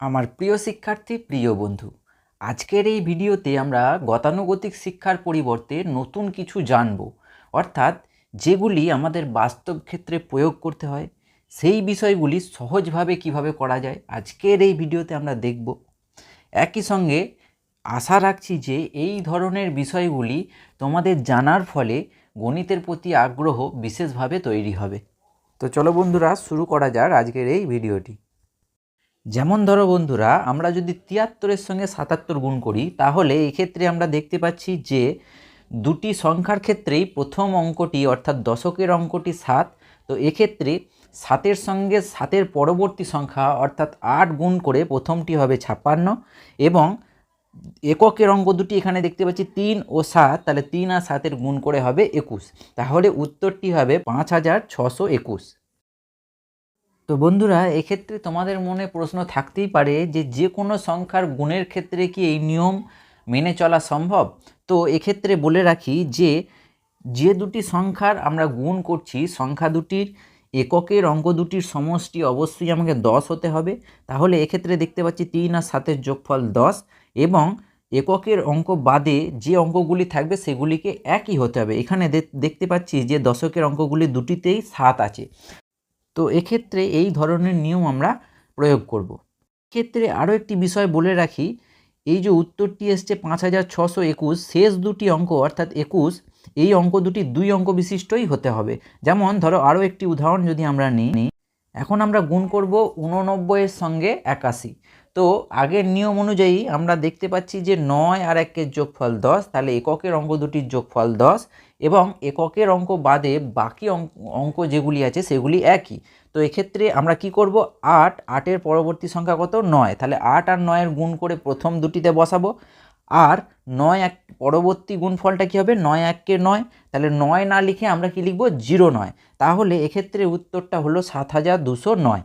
আমার প্রিয় শিক্ষার্থী, প্রিয় বন্ধু। আজকের এই ভিডিওতে আমরা গতানুগতিক শিক্ষার পরিবর্তে নতুন কিছু জানব। অর্থাৎ যেগুলি আমাদের বাস্তব ক্ষেত্রে প্রয়োগ করতে হয়, সেই বিষয়গুলি সহজভাবে কীভাবে করা যায়, আজকের এই ভিডিওতে আমরা দেখব। একই সঙ্গে আশা রাখছি যে এই ধরনের বিষয়গুলি তোমাদের জানার ফলে গণিতের প্রতি আগ্রহ বিশেষভাবে তৈরি হবে। তো চলো বন্ধুরা, শুরু করা যাক আজকের এই ভিডিওটি। যেমন ধরো বন্ধুরা, আমরা যদি তিয়াত্তরের সঙ্গে সাতাত্তর গুণ করি, তাহলে এক্ষেত্রে আমরা দেখতে পাচ্ছি যে দুটি সংখ্যার ক্ষেত্রেই প্রথম অঙ্কটি অর্থাৎ দশকের অঙ্কটি সাত, তো এক্ষেত্রে সাতের সঙ্গে সাতের পরবর্তী সংখ্যা অর্থাৎ আট গুণ করে প্রথমটি হবে ছাপ্পান্ন এবং এককের অঙ্ক দুটি এখানে দেখতে পাচ্ছি তিন ও সাত, তাহলে তিন আর সাতের গুণ করে হবে একুশ। তাহলে উত্তরটি হবে পাঁচ হাজার ছশো একুশ। তো বন্ধুরা, এক্ষেত্রে তোমাদের মনে প্রশ্ন থাকতেই পারে যে যে কোনো সংখ্যার গুণের ক্ষেত্রে কি এই নিয়ম মেনে চলা সম্ভব? তো এক্ষেত্রে বলে রাখি যে যে দুটি সংখ্যার আমরা গুণ করছি, সংখ্যা দুটির এককের অঙ্ক দুটির সমষ্টি অবশ্যই আমাকে দশ হতে হবে। তাহলে এক্ষেত্রে দেখতে পাচ্ছি তিন আর সাতের যোগফল দশ এবং এককের অঙ্ক বাদে যে অঙ্কগুলি থাকবে সেগুলিকে একই হতে হবে। এখানে দেখতে পাচ্ছি যে দশকের অঙ্কগুলি দুটিতেই সাত আছে। তো এক্ষেত্রে এই ধরনের নিয়ম আমরা প্রয়োগ করব। ক্ষেত্রে আরও একটি বিষয় বলে রাখি, এই যে উত্তরটি এসছে পাঁচ হাজার ছশো একুশ, শেষ দুটি অঙ্ক অর্থাৎ একুশ, এই অঙ্ক দুটি দুই অঙ্ক বিশিষ্টই হতে হবে। যেমন ধরো আরও একটি উদাহরণ যদি আমরা নিই। এখন আমরা গুণ করব উননব্বইয়ের সঙ্গে একাশি। তো আগের নিয়ম অনুযায়ী আমরা দেখতে পাচ্ছি যে নয় আর একের যোগফল দশ, তাহলে এককের অঙ্ক দুটির যোগফল দশ এবং এককের অঙ্ক বাদে বাকি অঙ্ক অঙ্ক যেগুলি আছে সেগুলি একই। তো এক্ষেত্রে আমরা কি করব? আট, আটের পরবর্তী সংখ্যা কত? নয়। তাহলে আট আর নয়ের গুণ করে প্রথম দুটিতে বসাবো। আর নয় এক, পরবর্তী গুণফলটা কী হবে? নয় এককে নয়। তাহলে নয় না লিখে আমরা কি লিখব? জিরো নয়। তাহলে এক্ষেত্রে উত্তরটা হলো সাত হাজার দুশো নয়।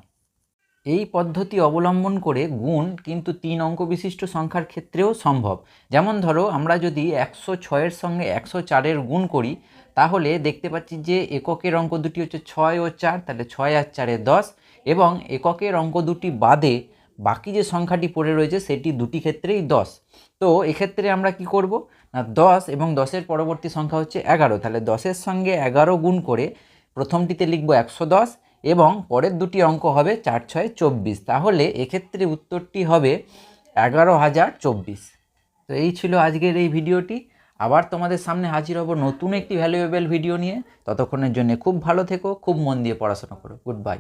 এই পদ্ধতি অবলম্বন করে গুণ কিন্তু তিন অঙ্ক বিশিষ্ট সংখ্যার ক্ষেত্রেও সম্ভব। যেমন ধরো, আমরা যদি একশো ছয়ের সঙ্গে একশো চারের গুণ করি, তাহলে দেখতে পাচ্ছি যে এককের অঙ্ক দুটি হচ্ছে ছয় ও চার, তাহলে ছয় আর চারে দশ। এবং এককের অঙ্ক দুটি বাদে বাকি যে সংখ্যাটি পড়ে রয়েছে সেটি দুটি ক্ষেত্রেই দশ। তো এক্ষেত্রে আমরা কি করব? না, দশ এবং দশের পরবর্তী সংখ্যা হচ্ছে এগারো। তাহলে দশের সঙ্গে এগারো গুণ করে প্রথমটিতে লিখব একশো দশ এবং পরের দুটি অঙ্ক হবে চার ছয় চব্বিশ। তাহলে এক্ষেত্রে উত্তরটি হবে এগারো হাজার চব্বিশ। তো এই ছিল আজকের এই ভিডিওটি। আবার তোমাদের সামনে হাজির হব নতুন একটি ভ্যালুয়েবল ভিডিও নিয়ে। ততক্ষণের জন্য খুব ভালো থেকো, খুব মন দিয়ে পড়াশোনা করো। Good bye